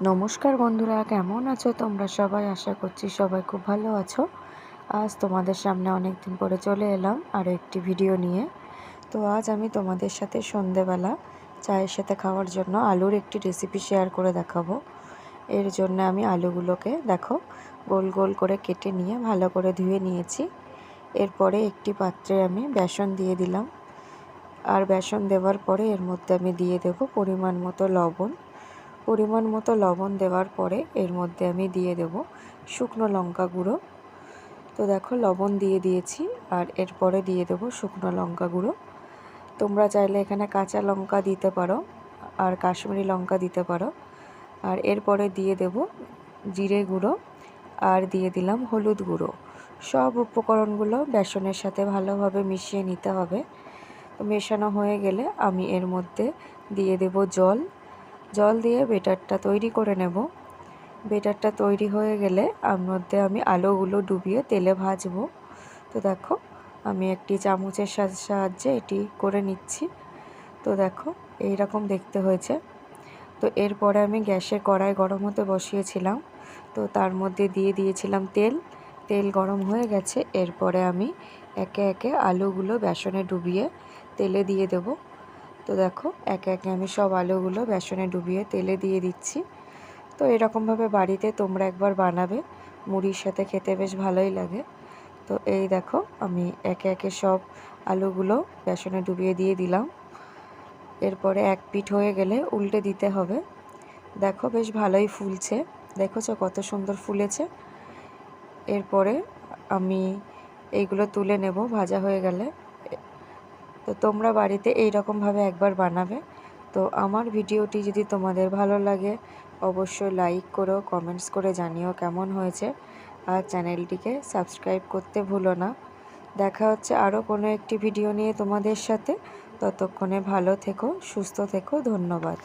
নমস্কার বন্ধুরা, কেমন আছো তোমরা সবাই? আশা করছি সবাই খুব ভালো আছো। আজ তোমাদের সামনে অনেক দিন পরে চলে এলাম আরও একটি ভিডিও নিয়ে। তো আজ আমি তোমাদের সাথে সন্ধেবেলা চায়ের সাথে খাওয়ার জন্য আলুর একটি রেসিপি শেয়ার করে দেখাবো। এর জন্য আমি আলুগুলোকে দেখো, গোল গোল করে কেটে নিয়ে ভালো করে ধুয়ে নিয়েছি। এরপরে একটি পাত্রে আমি বেসন দিয়ে দিলাম। আর বেসন দেওয়ার পরে এর মধ্যে আমি দিয়ে দেব পরিমাণ মতো লবণ। পরিমাণ মতো লবণ দেওয়ার পরে এর মধ্যে আমি দিয়ে দেব শুকনো লঙ্কা গুঁড়ো। তো দেখো, লবণ দিয়ে দিয়েছি আর এরপরে দিয়ে দেব শুকনো লঙ্কা গুঁড়ো। তোমরা চাইলে এখানে কাঁচা লঙ্কা দিতে পারো আর কাশ্মীরি লঙ্কা দিতে পারো। আর এরপরে দিয়ে দেব জিরে গুঁড়ো আর দিয়ে দিলাম হলুদ গুঁড়ো। সব উপকরণগুলো বেসনের সাথে ভালোভাবে মিশিয়ে নিতে হবে। মেশানো হয়ে গেলে আমি এর মধ্যে দিয়ে দেব জল জল দিয়ে বেটারটা তৈরি করে নেব। বেটারটা তৈরি হয়ে গেলে আর মধ্যে আমি আলুগুলো ডুবিয়ে তেলে ভাজবো। তো দেখো, আমি একটি চামচের সাহায্যে এটি করে নিচ্ছি। তো দেখো এই রকম দেখতে হয়েছে। তো এরপরে আমি গ্যাসে কড়াই গরম হতে বসিয়েছিলাম। তো তার মধ্যে দিয়ে দিয়েছিলাম তেল। তেল গরম হয়ে গেছে। এরপরে আমি একে একে আলুগুলো বেসনে ডুবিয়ে তেলে দিয়ে দেবো। তো দেখো, একে একে আমি সব আলুগুলো বেসনে ডুবিয়ে তেলে দিয়ে দিচ্ছি। তো এরকমভাবে বাড়িতে তোমরা একবার বানাবে, মুড়ির সাথে খেতে বেশ ভালোই লাগে। তো এই দেখো, আমি একে একে সব আলুগুলো বেসনে ডুবিয়ে দিয়ে দিলাম। এরপরে এক পিঠ হয়ে গেলে উল্টে দিতে হবে। দেখো, বেশ ভালোই ফুলছে। দেখোছো কত সুন্দর ফুলেছে? এরপরে আমি এইগুলো তুলে নেব, ভাজা হয়ে গেলে। তো তোমরা বাড়িতে এই রকমভাবে একবার বানাবে। তো আমার ভিডিওটি যদি তোমাদের ভালো লাগে, অবশ্যই লাইক করো কমেন্টস করে জানিও কেমন হয়েছে। আর চ্যানেলটিকে সাবস্ক্রাইব করতে ভুলো না। দেখা হচ্ছে আরও কোনো একটি ভিডিও নিয়ে তোমাদের সাথে। ততক্ষণে ভালো থেকো, সুস্থ থেকো, ধন্যবাদ।